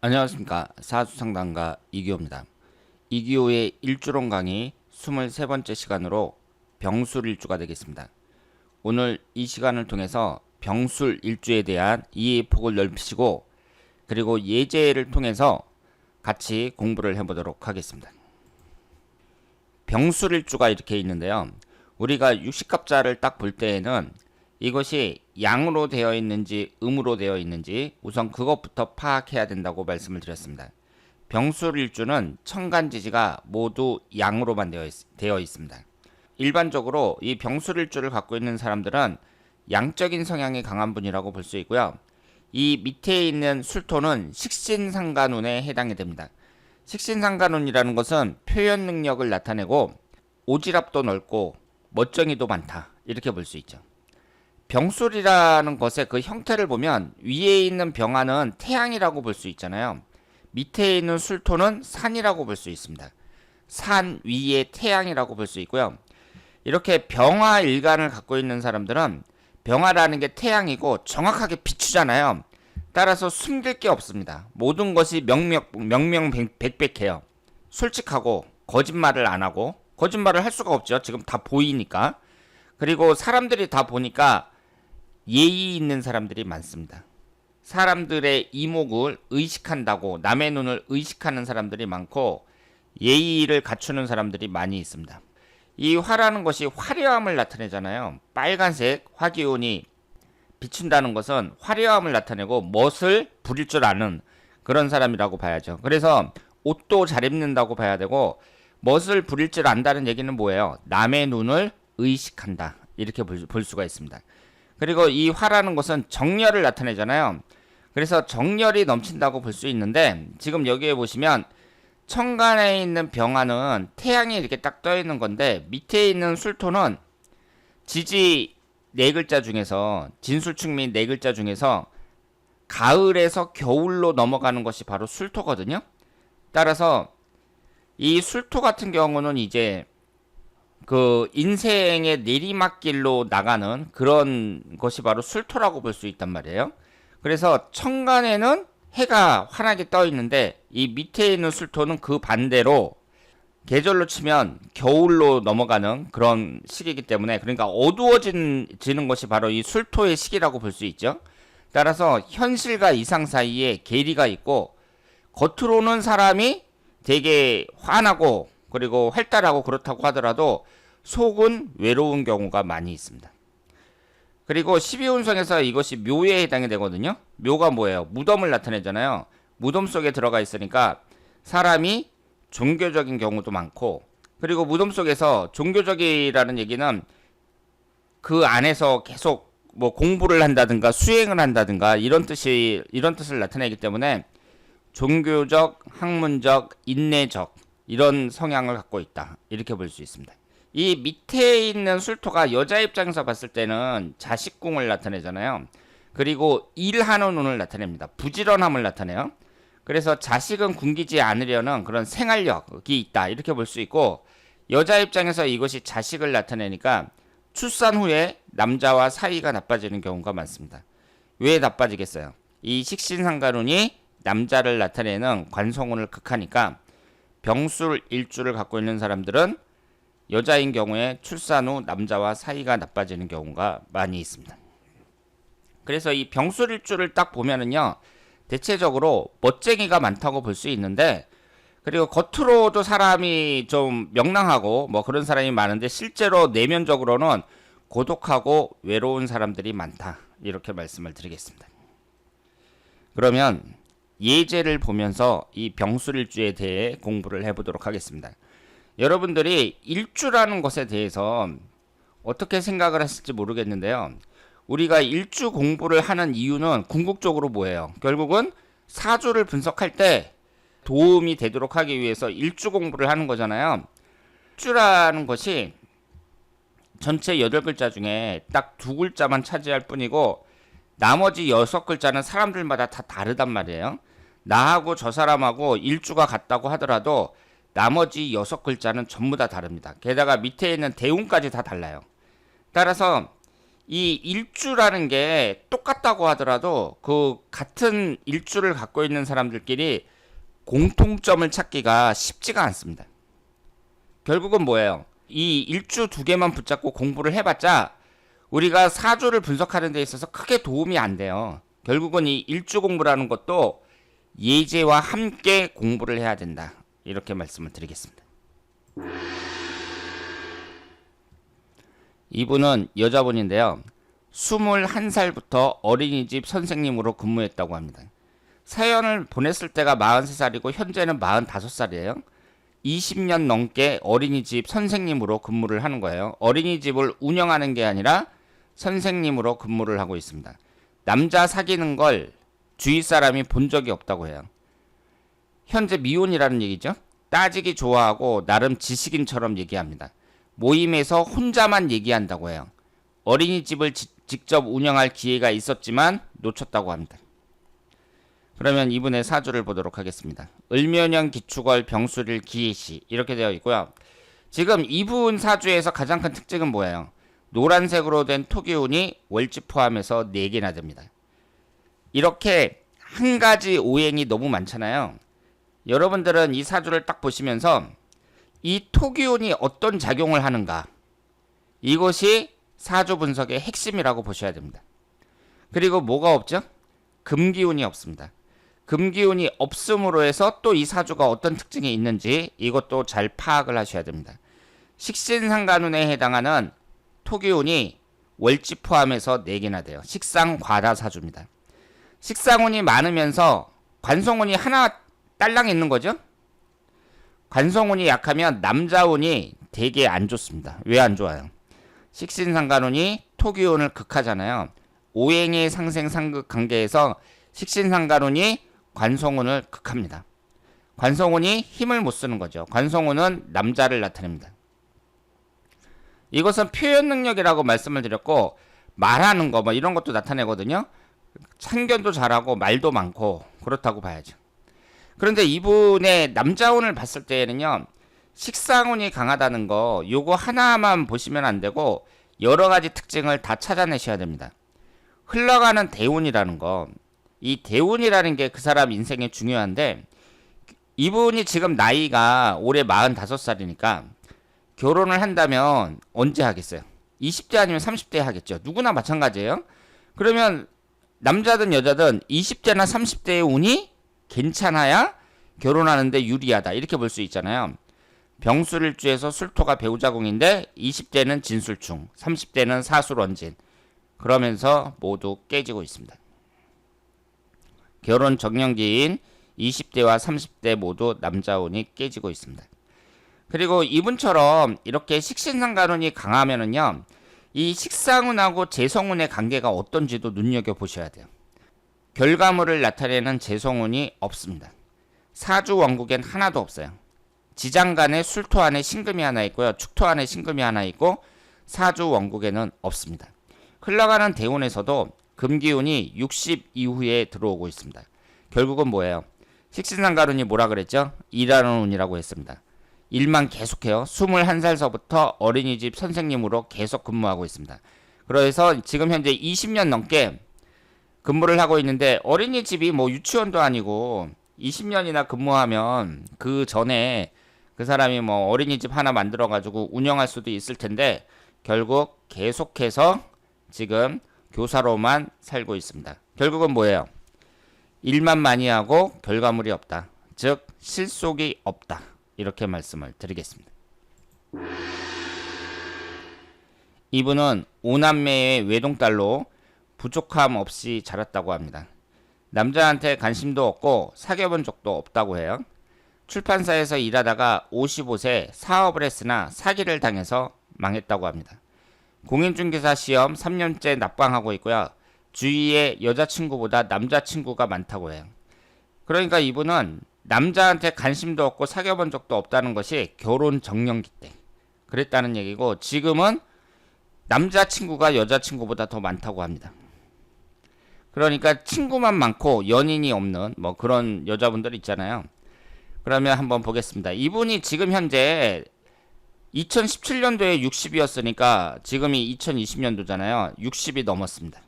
안녕하십니까 사수상담가 이기호입니다. 이기호의 일주론 강의 23번째 시간으로 병술 일주가 되겠습니다. 오늘 이 시간을 통해서 병술 일주에 대한 이해 폭을 넓히시고 그리고 예제를 통해서 같이 공부를 해보도록 하겠습니다. 병술 일주가 이렇게 있는데요. 우리가 육식갑자를 딱 볼 때에는 이것이 양으로 되어 있는지 음으로 되어 있는지 우선 그것부터 파악해야 된다고 말씀을 드렸습니다. 병술일주는 천간지지가 모두 양으로만 되어, 있, 되어 있습니다. 일반적으로 이 병술일주를 갖고 있는 사람들은 양적인 성향이 강한 분이라고 볼 수 있고요. 이 밑에 있는 술토는 식신상간운에 해당이 됩니다. 식신상간운이라는 것은 표현 능력을 나타내고 오지랖도 넓고 멋정이도 많다 이렇게 볼 수 있죠. 병술이라는 것의 그 형태를 보면 위에 있는 병화는 태양이라고 볼 수 있잖아요. 밑에 있는 술토는 산이라고 볼 수 있습니다. 산 위에 태양이라고 볼 수 있고요. 이렇게 병화 일간을 갖고 있는 사람들은 병화라는 게 태양이고 정확하게 비추잖아요. 따라서 숨길 게 없습니다. 모든 것이 명명, 명명백백해요. 솔직하고 거짓말을 안 하고 거짓말을 할 수가 없죠. 지금 다 보이니까. 그리고 사람들이 다 보니까 예의 있는 사람들이 많습니다. 사람들의 이목을 의식한다고 남의 눈을 의식하는 사람들이 많고 예의를 갖추는 사람들이 많이 있습니다. 이 화라는 것이 화려함을 나타내잖아요. 빨간색 화기운이 비춘다는 것은 화려함을 나타내고 멋을 부릴 줄 아는 그런 사람이라고 봐야죠. 그래서 옷도 잘 입는다고 봐야 되고 멋을 부릴 줄 안다는 얘기는 뭐예요? 남의 눈을 의식한다. 이렇게 볼, 볼 수가 있습니다. 그리고 이 화라는 것은 정열을 나타내잖아요. 그래서 정열이 넘친다고 볼 수 있는데 지금 여기에 보시면 천간에 있는 병화는 태양이 이렇게 딱 떠 있는 건데 밑에 있는 술토는 지지 네 글자 중에서 진술충민 네 글자 중에서 가을에서 겨울로 넘어가는 것이 바로 술토거든요. 따라서 이 술토 같은 경우는 이제 그 인생의 내리막길로 나가는 그런 것이 바로 술토라고 볼 수 있단 말이에요. 그래서 천간에는 해가 환하게 떠 있는데 이 밑에 있는 술토는 그 반대로 계절로 치면 겨울로 넘어가는 그런 시기이기 때문에 그러니까 어두워지는 것이 바로 이 술토의 시기라고 볼 수 있죠. 따라서 현실과 이상 사이에 괴리가 있고 겉으로는 사람이 되게 환하고 그리고 활달하고 그렇다고 하더라도 속은 외로운 경우가 많이 있습니다. 그리고 12운성에서 이것이 묘에 해당이 되거든요. 묘가 뭐예요? 무덤을 나타내잖아요. 무덤 속에 들어가 있으니까 사람이 종교적인 경우도 많고 그리고 무덤 속에서 종교적이라는 얘기는 그 안에서 계속 뭐 공부를 한다든가 수행을 한다든가 이런 뜻이 이런 뜻을 나타내기 때문에 종교적, 학문적, 인내적 이런 성향을 갖고 있다. 이렇게 볼 수 있습니다. 이 밑에 있는 술토가 여자 입장에서 봤을 때는 자식궁을 나타내잖아요. 그리고 일하는 운을 나타냅니다. 부지런함을 나타내요. 그래서 자식은 굶기지 않으려는 그런 생활력이 있다. 이렇게 볼 수 있고 여자 입장에서 이것이 자식을 나타내니까 출산 후에 남자와 사이가 나빠지는 경우가 많습니다. 왜 나빠지겠어요? 이 식신상가론이 남자를 나타내는 관성운을 극하니까 병술 일주를 갖고 있는 사람들은 여자인 경우에 출산 후 남자와 사이가 나빠지는 경우가 많이 있습니다. 그래서 이 병술 일주를 딱 보면은요. 대체적으로 멋쟁이가 많다고 볼 수 있는데 그리고 겉으로도 사람이 좀 명랑하고 뭐 그런 사람이 많은데 실제로 내면적으로는 고독하고 외로운 사람들이 많다. 이렇게 말씀을 드리겠습니다. 그러면 예제를 보면서 이 병술일주에 대해 공부를 해보도록 하겠습니다. 여러분들이 일주라는 것에 대해서 어떻게 생각을 하실지 모르겠는데요. 우리가 일주 공부를 하는 이유는 궁극적으로 뭐예요? 결국은 사주를 분석할 때 도움이 되도록 하기 위해서 일주 공부를 하는 거잖아요. 일주라는 것이 전체 여덟 글자 중에 딱 두 글자만 차지할 뿐이고 나머지 여섯 글자는 사람들마다 다 다르단 말이에요. 나하고 저 사람하고 일주가 같다고 하더라도 나머지 여섯 글자는 전부 다 다릅니다. 게다가 밑에 있는 대운까지 다 달라요. 따라서 이 일주라는 게 똑같다고 하더라도 그 같은 일주를 갖고 있는 사람들끼리 공통점을 찾기가 쉽지가 않습니다. 결국은 뭐예요? 이 일주 두 개만 붙잡고 공부를 해봤자 우리가 사주를 분석하는 데 있어서 크게 도움이 안 돼요. 결국은 이 일주 공부라는 것도 예제와 함께 공부를 해야 된다. 이렇게 말씀을 드리겠습니다. 이분은 여자분인데요. 21살부터 어린이집 선생님으로 근무했다고 합니다. 사연을 보냈을 때가 43살이고 현재는 45살이에요. 20년 넘게 어린이집 선생님으로 근무를 하는 거예요. 어린이집을 운영하는 게 아니라 선생님으로 근무를 하고 있습니다. 남자 사귀는 걸 주위 사람이 본 적이 없다고 해요. 현재 미혼이라는 얘기죠. 따지기 좋아하고 나름 지식인처럼 얘기합니다. 모임에서 혼자만 얘기한다고 해요. 어린이집을 지, 직접 운영할 기회가 있었지만 놓쳤다고 합니다. 그러면 이분의 사주를 보도록 하겠습니다. 을묘년 기축월 병수를 기해시 이렇게 되어 있고요. 지금 이분 사주에서 가장 큰 특징은 뭐예요? 노란색으로 된 토기운이 월지 포함해서 4개나 됩니다. 이렇게 한 가지 오행이 너무 많잖아요. 여러분들은 이 사주를 딱 보시면서 이 토기운이 어떤 작용을 하는가 이것이 사주 분석의 핵심이라고 보셔야 됩니다. 그리고 뭐가 없죠? 금기운이 없습니다. 금기운이 없음으로 해서 또 이 사주가 어떤 특징이 있는지 이것도 잘 파악을 하셔야 됩니다. 식신상간운에 해당하는 토기운이 월지 포함해서 4개나 돼요. 식상과다 사주입니다. 식상운이 많으면서 관성운이 하나 딸랑 있는 거죠? 관성운이 약하면 남자운이 되게 안 좋습니다. 왜 안 좋아요? 식신상간운이 토기운을 극하잖아요. 오행의 상생 상극 관계에서 식신상간운이 관성운을 극합니다. 관성운이 힘을 못 쓰는 거죠. 관성운은 남자를 나타냅니다. 이것은 표현 능력이라고 말씀을 드렸고 말하는 거 뭐 이런 것도 나타내거든요. 참견도 잘하고 말도 많고 그렇다고 봐야죠. 그런데 이분의 남자운을 봤을 때에는요. 식상운이 강하다는 거 요거 하나만 보시면 안 되고 여러 가지 특징을 다 찾아내셔야 됩니다. 흘러가는 대운이라는 거. 이 대운이라는 게 그 사람 인생에 중요한데 이분이 지금 나이가 올해 45살이니까 결혼을 한다면 언제 하겠어요? 20대 아니면 30대 하겠죠. 누구나 마찬가지예요. 그러면 남자든 여자든 20대나 30대의 운이 괜찮아야 결혼하는데 유리하다. 이렇게 볼 수 있잖아요. 병술일주에서 술토가 배우자궁인데 20대는 진술충, 30대는 사술원진. 그러면서 모두 깨지고 있습니다. 결혼 정년기인 20대와 30대 모두 남자운이 깨지고 있습니다. 그리고 이분처럼 이렇게 식신상간운이 강하면은요, 이 식상운하고 재성운의 관계가 어떤지도 눈여겨 보셔야 돼요. 결과물을 나타내는 재성운이 없습니다. 사주 원국엔 하나도 없어요. 지장간에 술토 안에 신금이 하나 있고요. 축토 안에 신금이 하나 있고 사주 원국에는 없습니다. 흘러가는 대운에서도 금기운이 60 이후에 들어오고 있습니다. 결국은 뭐예요? 식신상가운이 뭐라 그랬죠? 일하는 운이라고 했습니다. 일만 계속해요. 21살서부터 어린이집 선생님으로 계속 근무하고 있습니다. 그래서 지금 현재 20년 넘게 근무를 하고 있는데 어린이집이 뭐 유치원도 아니고 20년이나 근무하면 그 전에 그 사람이 뭐 어린이집 하나 만들어 가지고 운영할 수도 있을 텐데 결국 계속해서 지금 교사로만 살고 있습니다. 결국은 뭐예요? 일만 많이 하고 결과물이 없다. 즉 실속이 없다. 이렇게 말씀을 드리겠습니다. 이분은 오남매의 외동딸로 부족함 없이 자랐다고 합니다. 남자한테 관심도 없고 사귀어본 적도 없다고 해요. 출판사에서 일하다가 55세 사업을 했으나 사기를 당해서 망했다고 합니다. 공인중개사 시험 3년째 납방하고 있고요. 주위에 여자친구보다 남자친구가 많다고 해요. 그러니까 이분은 남자한테 관심도 없고 사귀어본 적도 없다는 것이 결혼 정년기 때 그랬다는 얘기고 지금은 남자친구가 여자친구보다 더 많다고 합니다. 그러니까 친구만 많고 연인이 없는 뭐 그런 여자분들 있잖아요. 그러면 한번 보겠습니다. 이분이 지금 현재 2017년도에 60이었으니까 지금이 2020년도잖아요. 60이 넘었습니다.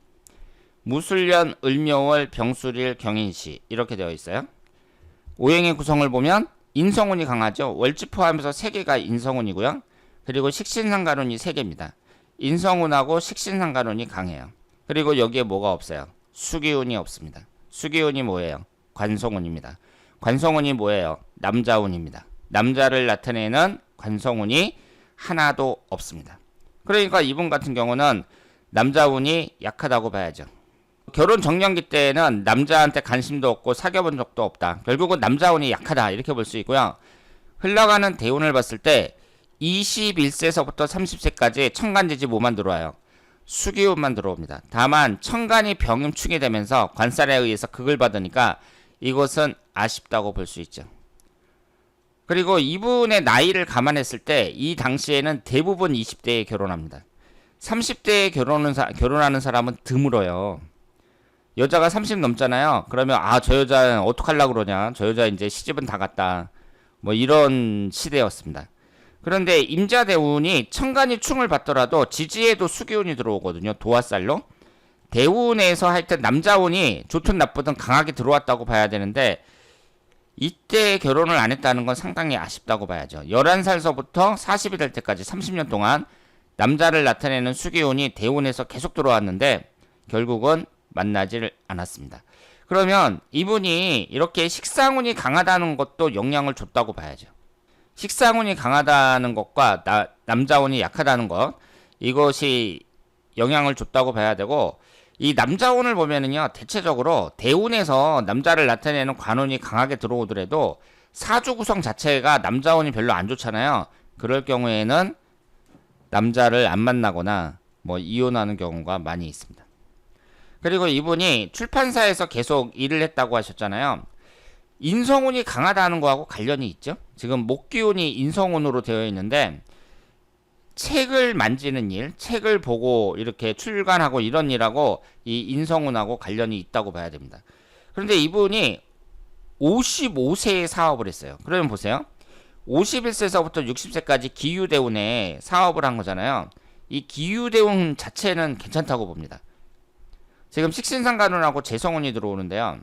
무술년, 을묘월, 병술일, 경인시 이렇게 되어 있어요. 오행의 구성을 보면 인성운이 강하죠. 월지 포함해서 3개가 인성운이고요. 그리고 식신상간운이 3개입니다. 인성운하고 식신상간운이 강해요. 그리고 여기에 뭐가 없어요? 수기운이 없습니다. 수기운이 뭐예요? 관성운입니다. 관성운이 뭐예요? 남자운입니다. 남자를 나타내는 관성운이 하나도 없습니다. 그러니까 이분 같은 경우는 남자운이 약하다고 봐야죠. 결혼 정년기 때는 남자한테 관심도 없고 사귀어본 적도 없다. 결국은 남자운이 약하다 이렇게 볼 수 있고요. 흘러가는 대운을 봤을 때 21세서부터 30세까지 천간지지 뭐만 들어와요. 수기운만 들어옵니다. 다만 천간이 병임충이 되면서 관살에 의해서 극을 받으니까 이것은 아쉽다고 볼 수 있죠. 그리고 이분의 나이를 감안했을 때 이 당시에는 대부분 20대에 결혼합니다. 30대에 결혼은 사, 결혼하는 사람은 드물어요. 여자가 30 넘잖아요. 그러면 아 저 여자 어떡하려고 그러냐. 저 여자 이제 시집은 다 갔다. 뭐 이런 시대였습니다. 그런데 임자대운이 천간이 충을 받더라도 지지에도 수기운이 들어오거든요. 도화살로. 대운에서 하여튼 남자운이 좋든 나쁘든 강하게 들어왔다고 봐야 되는데 이때 결혼을 안 했다는 건 상당히 아쉽다고 봐야죠. 11살서부터 40이 될 때까지 30년 동안 남자를 나타내는 수기운이 대운에서 계속 들어왔는데 결국은 만나질 않았습니다. 그러면 이분이 이렇게 식상운이 강하다는 것도 영향을 줬다고 봐야죠. 식상운이 강하다는 것과 나, 남자운이 약하다는 것 이것이 영향을 줬다고 봐야 되고 이 남자운을 보면은요 대체적으로 대운에서 남자를 나타내는 관운이 강하게 들어오더라도 사주 구성 자체가 남자운이 별로 안 좋잖아요. 그럴 경우에는 남자를 안 만나거나 뭐 이혼하는 경우가 많이 있습니다. 그리고 이분이 출판사에서 계속 일을 했다고 하셨잖아요. 인성운이 강하다는 거하고 관련이 있죠. 지금 목기운이 인성운으로 되어 있는데 책을 만지는 일, 책을 보고 이렇게 출간하고 이런 일하고 이 인성운하고 관련이 있다고 봐야 됩니다. 그런데 이분이 55세에 사업을 했어요. 그러면 보세요. 51세서부터 60세까지 기유대운에 사업을 한 거잖아요. 이 기유대운 자체는 괜찮다고 봅니다. 지금 식신상간운하고 재성운이 들어오는데요.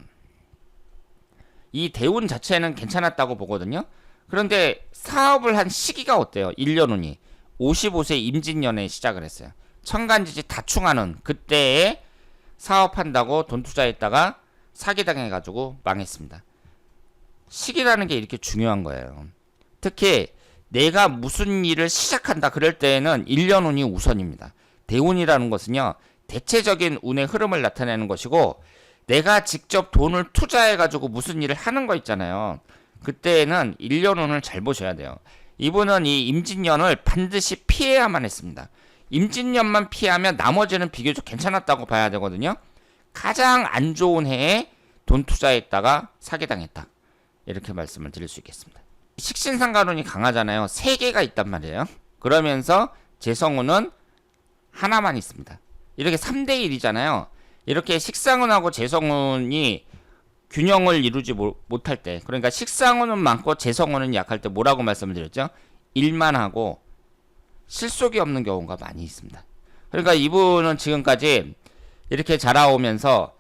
이 대운 자체는 괜찮았다고 보거든요. 그런데 사업을 한 시기가 어때요? 1년 운이. 55세 임진년에 시작을 했어요. 천간지지 다충하는 그때에 사업한다고 돈 투자했다가 사기당해가지고 망했습니다. 시기라는 게 이렇게 중요한 거예요. 특히 내가 무슨 일을 시작한다 그럴 때에는 1년 운이 우선입니다. 대운이라는 것은요. 대체적인 운의 흐름을 나타내는 것이고 내가 직접 돈을 투자해가지고 무슨 일을 하는 거 있잖아요. 그때에는 1년 운을 잘 보셔야 돼요. 이분은 이 임진년을 반드시 피해야만 했습니다. 임진년만 피하면 나머지는 비교적 괜찮았다고 봐야 되거든요. 가장 안 좋은 해에 돈 투자했다가 사기당했다. 이렇게 말씀을 드릴 수 있겠습니다. 식신상간운이 강하잖아요. 세 개가 있단 말이에요. 그러면서 재성운은 하나만 있습니다. 이렇게 3대 1이잖아요. 이렇게 식상운하고 재성운이 균형을 이루지 못할 때 그러니까 식상운은 많고 재성운은 약할 때 뭐라고 말씀을 드렸죠? 일만 하고 실속이 없는 경우가 많이 있습니다. 그러니까 이분은 지금까지 이렇게 자라오면서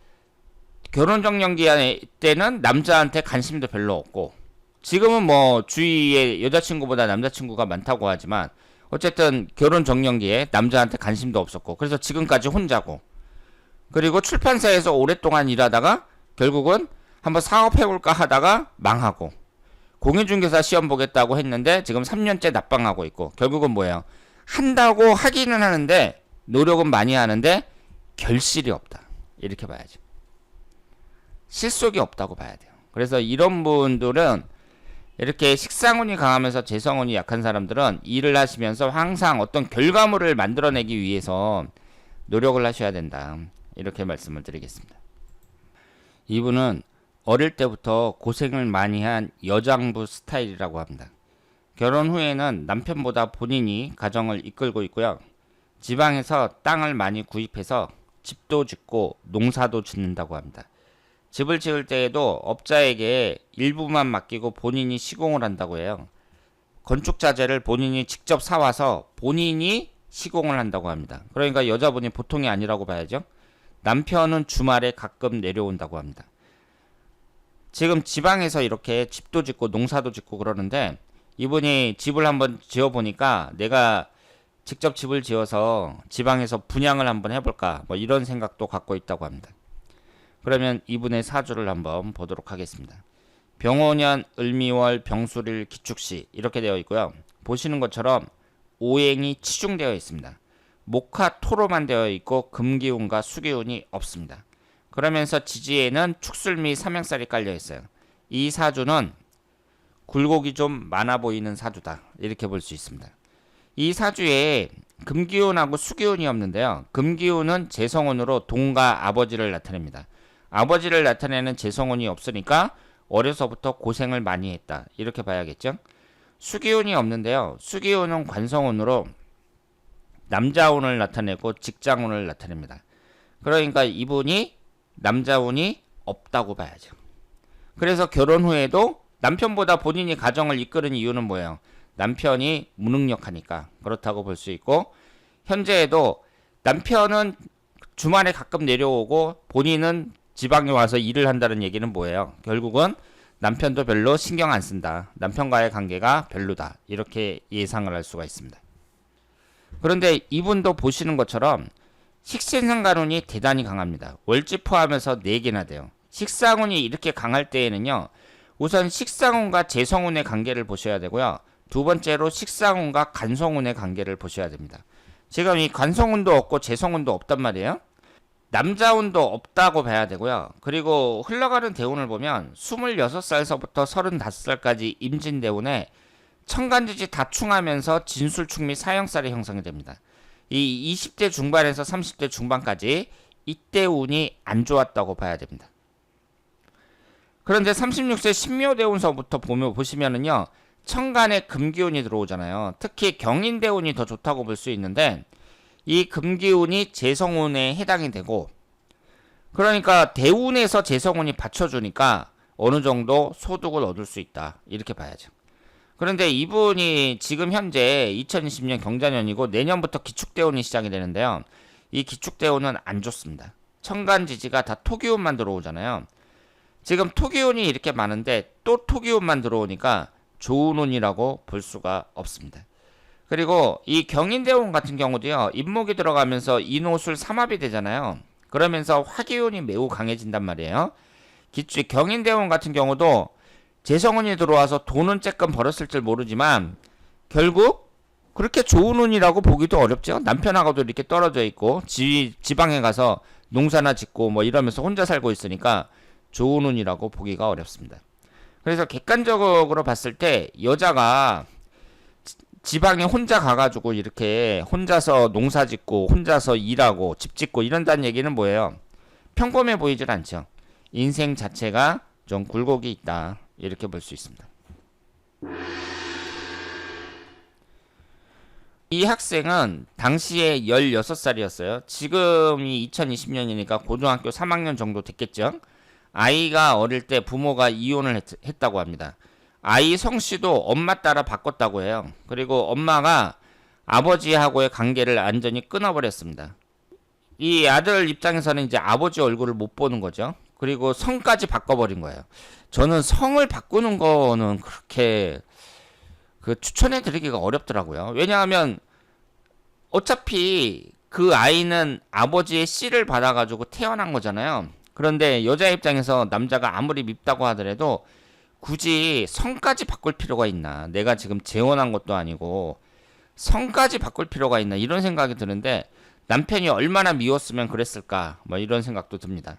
결혼 정년기 때는 남자한테 관심도 별로 없고 지금은 뭐 주위에 여자친구보다 남자친구가 많다고 하지만 어쨌든 결혼 정년기에 남자한테 관심도 없었고 그래서 지금까지 혼자고 그리고 출판사에서 오랫동안 일하다가 결국은 한번 사업해볼까 하다가 망하고 공인중개사 시험 보겠다고 했는데 지금 3년째 납방하고 있고 결국은 뭐예요? 한다고 하기는 하는데 노력은 많이 하는데 결실이 없다. 이렇게 봐야죠. 실속이 없다고 봐야 돼요. 그래서 이런 분들은 이렇게 식상운이 강하면서 재성운이 약한 사람들은 일을 하시면서 항상 어떤 결과물을 만들어내기 위해서 노력을 하셔야 된다. 이렇게 말씀을 드리겠습니다. 이분은 어릴 때부터 고생을 많이 한 여장부 스타일이라고 합니다. 결혼 후에는 남편보다 본인이 가정을 이끌고 있고요. 지방에서 땅을 많이 구입해서 집도 짓고 농사도 짓는다고 합니다. 집을 지을 때에도 업자에게 일부만 맡기고 본인이 시공을 한다고 해요. 건축 자재를 본인이 직접 사와서 본인이 시공을 한다고 합니다. 그러니까 여자분이 보통이 아니라고 봐야죠. 남편은 주말에 가끔 내려온다고 합니다. 지금 지방에서 이렇게 집도 짓고 농사도 짓고 그러는데 이분이 집을 한번 지어 보니까 내가 직접 집을 지어서 지방에서 분양을 한번 해볼까 뭐 이런 생각도 갖고 있다고 합니다. 그러면 이분의 사주를 한번 보도록 하겠습니다. 병오년 을미월 병수릴 기축시 이렇게 되어 있고요. 보시는 것처럼 오행이 치중되어 있습니다. 목화 토로만 되어 있고 금기운과 수기운이 없습니다. 그러면서 지지에는 축술 미 삼양살이 깔려 있어요. 이 사주는 굴곡이 좀 많아 보이는 사주다. 이렇게 볼 수 있습니다. 이 사주에 금기운하고 수기운이 없는데요. 금기운은 재성운으로 동과 아버지를 나타냅니다. 아버지를 나타내는 재성운이 없으니까 어려서부터 고생을 많이 했다. 이렇게 봐야겠죠. 수기운이 없는데요. 수기운은 관성운으로 남자운을 나타내고 직장운을 나타냅니다. 그러니까 이분이 남자운이 없다고 봐야죠. 그래서 결혼 후에도 남편보다 본인이 가정을 이끄는 이유는 뭐예요? 남편이 무능력하니까 그렇다고 볼 수 있고 현재에도 남편은 주말에 가끔 내려오고 본인은 지방에 와서 일을 한다는 얘기는 뭐예요? 결국은 남편도 별로 신경 안 쓴다. 남편과의 관계가 별로다. 이렇게 예상을 할 수가 있습니다. 그런데 이분도 보시는 것처럼 식신상간운이 대단히 강합니다. 월지 포함해서 4개나 돼요. 식상운이 이렇게 강할 때에는요. 우선 식상운과 재성운의 관계를 보셔야 되고요. 두 번째로 식상운과 간성운의 관계를 보셔야 됩니다. 지금 이 간성운도 없고 재성운도 없단 말이에요. 남자운도 없다고 봐야 되고요. 그리고 흘러가는 대운을 보면 26살서부터 35살까지 임진대운에 천간지지 다충하면서 진술충 및 사형살이 형성이 됩니다. 이 20대 중반에서 30대 중반까지 이때 운이 안 좋았다고 봐야 됩니다. 그런데 36세 신묘대운서부터 보면 보시면은요. 천간에 금기운이 들어오잖아요. 특히 경인대운이 더 좋다고 볼 수 있는데 이 금기운이 재성운에 해당이 되고 그러니까 대운에서 재성운이 받쳐주니까 어느 정도 소득을 얻을 수 있다 이렇게 봐야죠. 그런데 이분이 지금 현재 2020년 경자년이고 내년부터 기축대운이 시작이 되는데요. 이 기축대운은 안 좋습니다. 천간 지지가 다 토기운만 들어오잖아요. 지금 토기운이 이렇게 많은데 또 토기운만 들어오니까 좋은 운이라고 볼 수가 없습니다. 그리고 이 경인대운 같은 경우도요. 인목이 들어가면서 인호술 삼합이 되잖아요. 그러면서 화기운이 매우 강해진단 말이에요. 기축 경인대운 같은 경우도 재성운이 들어와서 돈은 쬐끔 벌었을 줄 모르지만 결국 그렇게 좋은 운이라고 보기도 어렵죠. 남편하고도 이렇게 떨어져 있고 지, 지방에 가서 농사나 짓고 뭐 이러면서 혼자 살고 있으니까 좋은 운이라고 보기가 어렵습니다. 그래서 객관적으로 봤을 때 여자가 지방에 혼자 가가지고 이렇게 혼자서 농사 짓고 혼자서 일하고 집 짓고 이런다는 얘기는 뭐예요? 평범해 보이질 않죠. 인생 자체가 좀 굴곡이 있다. 이렇게 볼 수 있습니다. 이 학생은 당시에 16살이었어요. 지금이 2020년이니까 고등학교 3학년 정도 됐겠죠. 아이가 어릴 때 부모가 이혼을 했, 다고 합니다. 아이 성씨도 엄마 따라 바꿨다고 해요. 그리고 엄마가 아버지하고의 관계를 완전히 끊어버렸습니다. 이 아들 입장에서는 이제 아버지 얼굴을 못 보는 거죠. 그리고 성까지 바꿔버린 거예요. 저는 성을 바꾸는 거는 그렇게 그 추천해 드리기가 어렵더라고요. 왜냐하면 어차피 그 아이는 아버지의 씨를 받아가지고 태어난 거잖아요. 그런데 여자 입장에서 남자가 아무리 밉다고 하더라도 굳이 성까지 바꿀 필요가 있나? 내가 지금 재혼한 것도 아니고 성까지 바꿀 필요가 있나? 이런 생각이 드는데 남편이 얼마나 미웠으면 그랬을까? 뭐 이런 생각도 듭니다.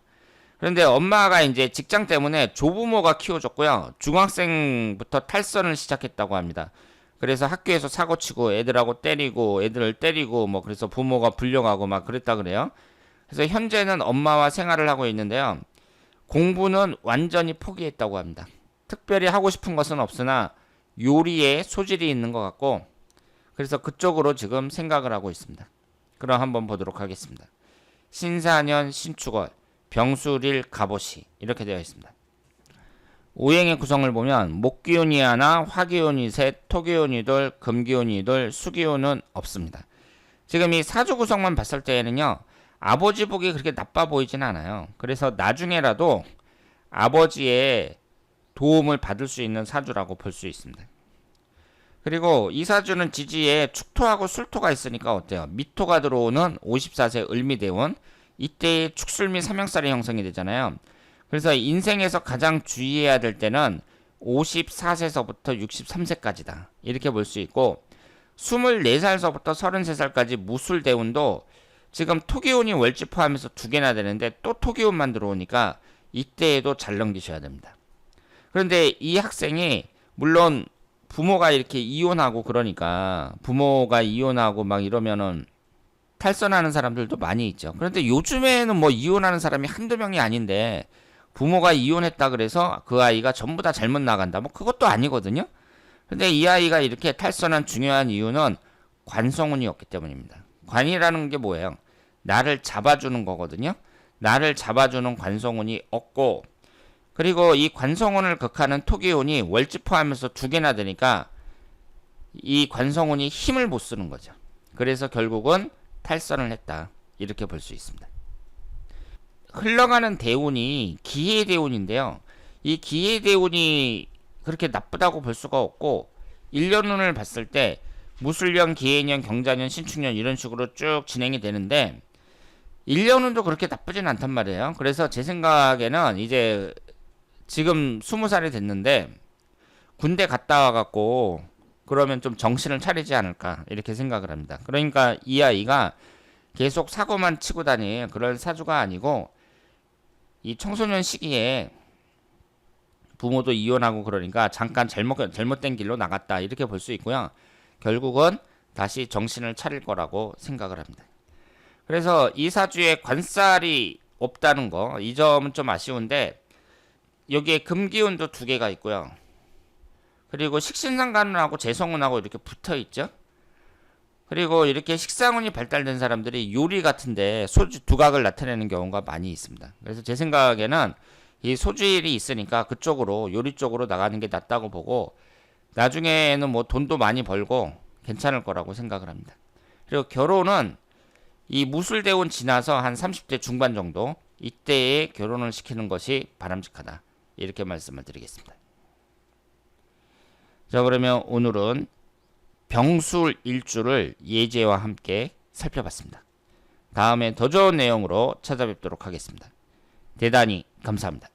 그런데 엄마가 이제 직장 때문에 조부모가 키워줬고요. 중학생부터 탈선을 시작했다고 합니다. 그래서 학교에서 사고치고 애들하고 때리고 애들을 때리고 뭐 그래서 부모가 불려가고 막 그랬다 그래요. 그래서 현재는 엄마와 생활을 하고 있는데요. 공부는 완전히 포기했다고 합니다. 특별히 하고 싶은 것은 없으나 요리에 소질이 있는 것 같고 그래서 그쪽으로 지금 생각을 하고 있습니다. 그럼 한번 보도록 하겠습니다. 신사년 신축월 병수릴 갑옷이 이렇게 되어 있습니다. 오행의 구성을 보면 목기운이 하나, 화기운이 셋, 토기운이 둘, 금기운이 둘, 수기운은 없습니다. 지금 이 사주 구성만 봤을 때에는요. 아버지 복이 그렇게 나빠 보이진 않아요. 그래서 나중에라도 아버지의 도움을 받을 수 있는 사주라고 볼 수 있습니다. 그리고 이 사주는 지지에 축토하고 술토가 있으니까 어때요? 미토가 들어오는 54세 을미대원 이때의 축술미 삼형살이 형성이 되잖아요. 그래서 인생에서 가장 주의해야 될 때는 54세서부터 63세까지다. 이렇게 볼 수 있고 24살서부터 33살까지 무술 대운도 지금 토기운이 월지 포함해서 두 개나 되는데 또 토기운만 들어오니까 이때에도 잘 넘기셔야 됩니다. 그런데 이 학생이 물론 부모가 이렇게 이혼하고 그러니까 부모가 이혼하고 막 이러면은 탈선하는 사람들도 많이 있죠. 그런데 요즘에는 뭐 이혼하는 사람이 한두 명이 아닌데 부모가 이혼했다 그래서 그 아이가 전부 다 잘못 나간다. 뭐 그것도 아니거든요. 근데 이 아이가 이렇게 탈선한 중요한 이유는 관성운이었기 때문입니다. 관이라는 게 뭐예요? 나를 잡아주는 거거든요. 나를 잡아주는 관성운이 없고 그리고 이 관성운을 극하는 토기운이 월지 포함해서 두 개나 되니까 이 관성운이 힘을 못 쓰는 거죠. 그래서 결국은 탈선을 했다. 이렇게 볼 수 있습니다. 흘러가는 대운이 기해 대운인데요. 이 기해 대운이 그렇게 나쁘다고 볼 수가 없고 1년 운을 봤을 때 무술년, 기해년, 경자년, 신축년 이런 식으로 쭉 진행이 되는데 1년 운도 그렇게 나쁘진 않단 말이에요. 그래서 제 생각에는 이제 지금 20살이 됐는데 군대 갔다 와갖고 그러면 좀 정신을 차리지 않을까 이렇게 생각을 합니다. 그러니까 이 아이가 계속 사고만 치고 다닐 그런 사주가 아니고 이 청소년 시기에 부모도 이혼하고 그러니까 잠깐 잘못 잘못된 길로 나갔다 이렇게 볼 수 있고요. 결국은 다시 정신을 차릴 거라고 생각을 합니다. 그래서 이 사주에 관살이 없다는 거 이 점은 좀 아쉬운데 여기에 금기운도 두 개가 있고요. 그리고 식신상관운하고 재성운하고 이렇게 붙어 있죠. 그리고 이렇게 식상운이 발달된 사람들이 요리 같은데 소주 두각을 나타내는 경우가 많이 있습니다. 그래서 제 생각에는 이 소주일이 있으니까 그쪽으로 요리 쪽으로 나가는 게 낫다고 보고 나중에는 뭐 돈도 많이 벌고 괜찮을 거라고 생각을 합니다. 그리고 결혼은 이 무술대운 지나서 한 30대 중반 정도 이때에 결혼을 시키는 것이 바람직하다. 이렇게 말씀을 드리겠습니다. 자, 그러면 오늘은 병술 일주를 예제와 함께 살펴봤습니다. 다음에 더 좋은 내용으로 찾아뵙도록 하겠습니다. 대단히 감사합니다.